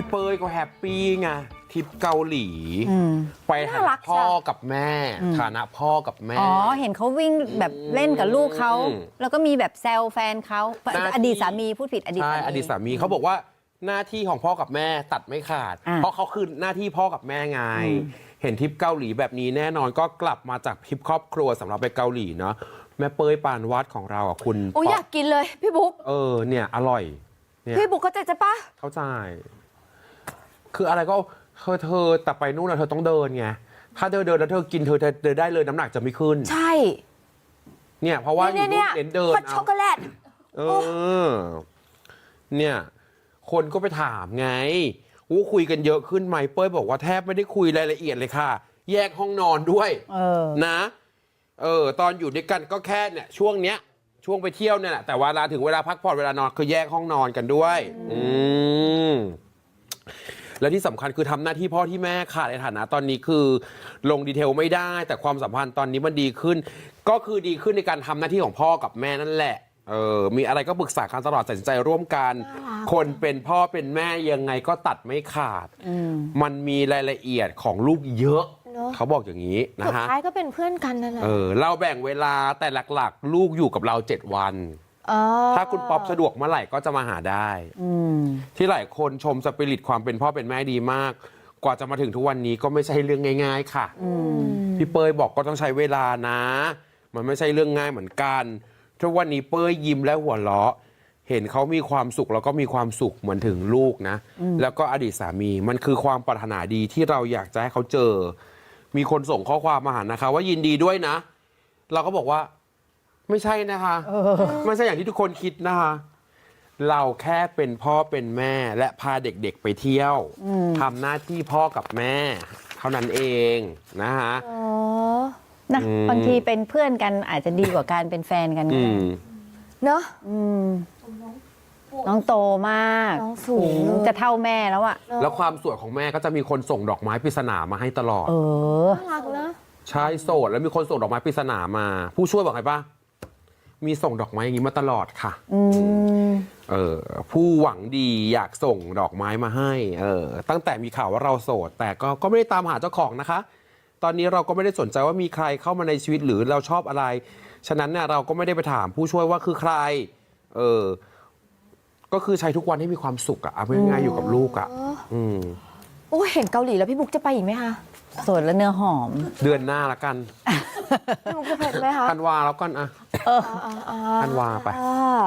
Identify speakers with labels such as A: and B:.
A: พี่เป้ยก็แฮปปี้ไงทริปเกาหลี
B: อืม
A: ไปฐา
C: น่ารั
A: นะ
C: ก
A: พ่อ
C: จ้ะ
A: กับแม่
B: อืม
A: ฐานะพ่อกับแม่
B: อ๋อ เห็นเขาวิ่งแบบเล่นกับลูกเขา
A: อืม
B: แล้วก็มีแบบแซวแฟนเขา
A: หน้าที่
B: อดีตสามีพูดผิดอดีต
A: ใช่
B: สามี
A: อดีตสามีเขาบอกว่าหน้าที่ของพ่อกับแม่ตัดไม่ขาด
B: อะ
A: เพราะเขาคือหน้าที่พ่อกับแม่ไง
B: อืม
A: เห็นทริปเกาหลีแบบนี้แน่นอนก็กลับมาจากทริปครอบครัวสำหรับไปเกาหลีเนาะแม่เป้ยปานวัดของเราอะคุณ
C: โอ้ยอยากกินเลย พี่บุ๊ก
A: เออเนี่ยอร่อยเนี่ย
C: พี่บุ๊กเข้าใจจะปะ
A: เข้าใจ คืออะไรก็เธอเธอแต่ไปนู่นนะเธอต้องเดินไงถ้าเดินเดินแล้วเธอกินเธอเดินได้เลยน้ำหนักจะไม่ขึ้น
C: ใช่
A: เนี่ยเพราะว่าอยู่
C: เนี่ย
A: นู่น
C: เนี่ย
A: เน้นเดิน
C: ฮอต
A: เอา
C: ช็อกโกแลต
A: เออ เนี่ย คนก็ไปถามไงว่าคุยกันเยอะขึ้นไหมเป้ยบอกว่าแทบไม่ได้คุยรายละเอียดเลยค่ะ แยกห้องนอนด้วย
B: เออ
A: นะ เออ ตอนอยู่ด้วยกันก็แค่เนี่ย ช่วงเนี้ย ช่วงไปเที่ยวเนี่ยแหละแต่เวลาถึงเวลาพักผ่อนเวลานอนคือแยกห้องนอนกันด้วย อืม และที่สำคัญคือทำหน้าที่พ่อที่แม่ขาดในฐานะตอนนี้คือ ลงดีเทลไม่ได้ แต่ความสัมพันธ์ตอนนี้มันดีขึ้น ก็คือดีขึ้นในการทำหน้าที่ของพ่อกับแม่นั่นแหละเออมีอะไรก็ปรึกษากันตลอดตัดสินใจร่วมกัน คนเป็นพ่อเป็นแม่ยังไงก็ตัดไม่ขาด
B: อืม
A: มันมีรายละเอียดของลูกเยอะ
C: เนอะ
A: เขาบอกอย่างนี้นะ
C: สุด
A: ฮะ
C: ท้ายก็เป็นเพื่อนกันนั่นแหละ
A: เออเราแบ่งเวลาแต่หลักๆ ลูกอยู่กับเรา 7 วัน
C: อ๋อ
A: ถ้าคุณป๊อปสะดวกเมื่อไหร่ก็จะมาหาได้
B: อืม
A: ที่หลายคนชมสปิริตความเป็นพ่อเป็นแม่ดีมาก กว่าจะมาถึงทุกวันนี้ก็ไม่ใช่เรื่องง่าย ๆ ค่ะ
B: อืม
A: พี่เป้ยบอกก็ต้องใช้เวลานะ มันไม่ใช่เรื่องง่ายเหมือนกัน ทุกวันนี้เป้ยยิ้มและหัวเราะ เห็นเขามีความสุขแล้วก็มีความสุขเหมือนถึงลูกนะ แล้วก็อดีตสามีมันคือความปรารถนาดีที่เราอยากจะให้เขาเจอ มีคนส่งข้อความมาหานะคะ ว่ายินดีด้วยนะ เราก็บอกว่า ไม่ใช่นะคะ ไม่ใช่อย่างที่ทุกคนคิดนะคะ เราแค่เป็นพ่อเป็นแม่และพาเด็กๆไปเที่ยวทำหน้าที่พ่อกับแม่ เท่านั้นเองนะคะ
C: อ๋อ
B: นะ
A: อืม
B: บางทีเป็นเพื่อนกันอาจจะดีกว่าการเป็นแฟนกันก็
A: อื
B: ได้
A: ม
C: เนอะ
B: อืมน้องโตมาก
C: น้องสูง
B: หูจะเท่าแม่แล้วอะ
A: แล้วความสวยของแม่ก็จะมีคนส่งดอกไม้ปริศนามาให้ตลอด
B: เออ
C: น่ารักนะ
A: ใช่โสดแล้วมีคนส่งดอกไม้ปริศนามา ผู้ช่วยบอกไงปะ มีส่งดอกไม้อย่างนี้มาตลอดค่ะ
B: อืม
A: เออผู้หวังดีอยากส่งดอกไม้มาให้เออตั้งแต่มีข่าวว่าเราโสด แต่ก็ก็ไม่ได้ตามหาเจ้าของนะคะ ตอนนี้เราก็ไม่ได้สนใจว่ามีใครเข้ามาในชีวิตหรือเราชอบอะไร ฉะนั้นเนี่ยเราก็ไม่ได้ไปถามผู้ช่วยว่าคือใคร เออ ก็คือใช้ทุกวันให้มีความสุขอะเอาง่ายๆอยู่กับลูกอะอืม
C: โอ้ยเห็นเกาหลีแล้วพี่บุ๊กจะไปอีกไหมคะ
B: สดและเนื้อหอม
A: เดือนหน้าละกัน
C: พี่บุ๊กจะไปไหมคะ
A: ธันวาแล้วกันอะ
C: อ่าอ่า
A: ธันวาไป
C: อ่า